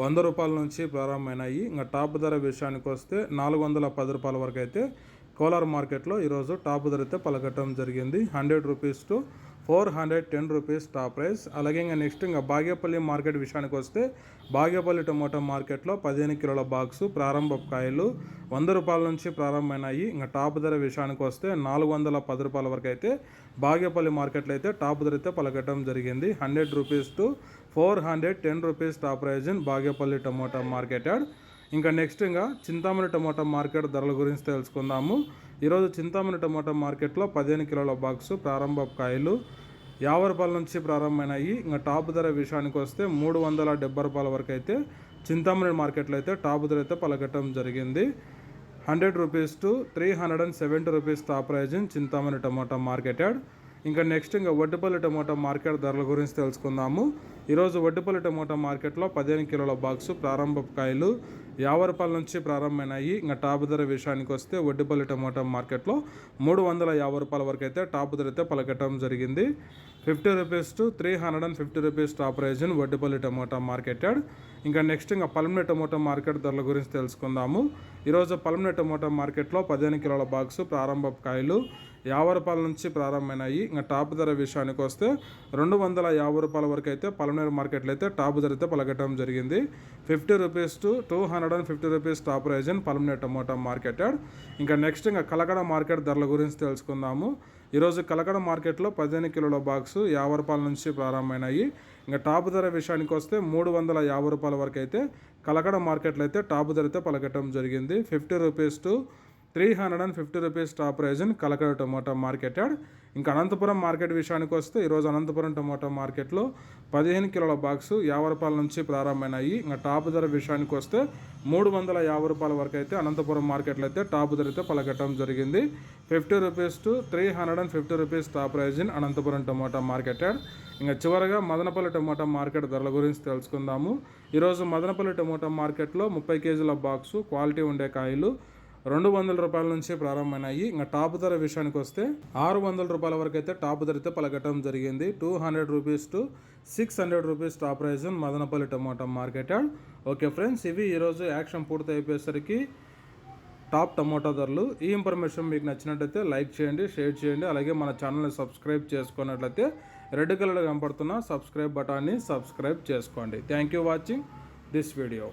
వంద రూపాయల నుంచి ప్రారంభమైనాయి. ఇంకా టాప్ ధర విషయానికి వస్తే నాలుగు వందల పది రూపాయల వరకు అయితే కోలార్ మార్కెట్లో ఈరోజు టాప్ ధర అయితే పలకటం జరిగింది. Hundred rupees to four hundred ten rupees top price. అలాగే ఇంకా నెక్స్ట్ ఇంకా బాగేపల్లి మార్కెట్ విషయానికి వస్తే బాగేపల్లి టొమాటో మార్కెట్లో పదిహేను కిలోల బాక్సు ప్రారంభ కాయలు వంద రూపాయల నుంచి ప్రారంభమైనాయి. ఇంకా టాప్ ధర విషయానికి వస్తే నాలుగు వందల పది రూపాయల వరకు అయితే బాగేపల్లి మార్కెట్లో అయితే టాప్ ధర అయితే పలకటం జరిగింది. Hundred rupees to four hundred ten rupees top price in Bagepalli tomato market ఇంకా నెక్స్ట్ ఇంకా చింతామణి టమాటా మార్కెట్ ధరల గురించి తెలుసుకుందాము. ఈరోజు చింతామణి టమాటా మార్కెట్లో పదిహేను కిలోల బాక్సు ప్రారంభ కాయలు యాభై రూపాయల నుంచి ప్రారంభమైనాయి. ఇంకా టాప్ ధర విషయానికి వస్తే మూడు వందల డెబ్బై రూపాయల వరకు అయితే చింతామణి మార్కెట్లో అయితే టాప్ ధర అయితే పలకటం జరిగింది. Hundred rupees to three hundred and seventy rupees top price in Chintamani tomato marketed ఇంకా నెక్స్ట్ ఇంకా వడ్డిపల్లి టమోటా మార్కెట్ ధరల గురించి తెలుసుకుందాము. ఈరోజు వడ్డపల్లి టమోటా మార్కెట్లో పదిహేను కిలోల బాక్సు ప్రారంభ కాయలు యాభై రూపాయల నుంచి ప్రారంభమైనాయి. ఇంకా టాప్ ధర విషయానికి వస్తే వడ్డిపల్లి టమోటా మార్కెట్లో మూడు వందల యాభై రూపాయల వరకు అయితే టాప్ ధర అయితే పలకటం జరిగింది. Fifty rupees to three hundred and fifty rupees top price in Vaddipalli tomato marketed. ఇంకా నెక్స్ట్ ఇంకా పల్మిన టమోటా మార్కెట్ ధరల గురించి తెలుసుకుందాము. ఈరోజు పల్మిన టమోటా మార్కెట్లో పదిహేను కిలోల బాక్సు ప్రారంభ కాయలు యాభై రూపాయల నుంచి ప్రారంభమైనాయి. ఇంకా టాప్ ధర విషయానికి వస్తే రెండు వందల యాభై రూపాయల వరకు అయితే పలమనేరు మార్కెట్లో అయితే టాప్ ధర అయితే పలకటం జరిగింది. Fifty rupees to two hundred and fifty rupees top price in Palamaner tomato market ఇంకా నెక్స్ట్ ఇంకా కలకడ మార్కెట్ ధరల గురించి తెలుసుకుందాము. ఈరోజు కలకడ మార్కెట్లో పదిహేను కిలోల బాక్స్ యాభై రూపాయల నుంచి ప్రారంభమైనాయి. ఇంకా టాప్ ధర విషయానికి వస్తే మూడు వందల యాభై రూపాయల వరకు అయితే కలకడ మార్కెట్లో అయితే టాప్ ధర అయితే పలకటం జరిగింది. Fifty rupees to three hundred and fifty rupees top price in Kalakada tomato market yard ఇంకా అనంతపురం మార్కెట్ విషయానికి వస్తే ఈరోజు అనంతపురం టొమాటో మార్కెట్లో పదిహేను కిలోల బాక్సు యాభై రూపాయల నుంచి ప్రారంభమైనాయి. ఇంకా టాప్ ధర విషయానికి వస్తే మూడు వందల యాభై రూపాయల వరకు అయితే అనంతపురం మార్కెట్లో అయితే టాప్ ధర అయితే పలకటం జరిగింది. Fifty rupees to three hundred and fifty rupees top price in Anantapuram tomato market yard ఇంకా చివరగా మదనపల్లి టమోటా మార్కెట్ ధరల గురించి తెలుసుకుందాము. ఈరోజు మదనపల్లి టమోటా మార్కెట్లో ముప్పై కేజీల బాక్సు క్వాలిటీ ఉండే కాయలు రెండు వందల రూపాయల నుంచి ప్రారంభమైనాయి. ఇంకా టాప్ ధర విషయానికి వస్తే ఆరు వందల రూపాయల వరకు అయితే టాప్ ధర అయితే పలకటం జరిగింది. Two hundred rupees to six hundred rupees top price Madanapalle tomato market okay friends ఇవి ఈరోజు యాక్షన్ పూర్తి అయిపోయేసరికి టాప్ టమోటా ధరలు. ఈ ఇన్ఫర్మేషన్ మీకు నచ్చినట్లయితే లైక్ చేయండి షేర్ చేయండి. అలాగే మన ఛానల్ని సబ్స్క్రైబ్ చేసుకున్నట్లయితే రెడ్ కలర్ కనపడుతున్న సబ్స్క్రైబ్ బటాన్ని సబ్స్క్రైబ్ చేసుకోండి. Thank you watching this video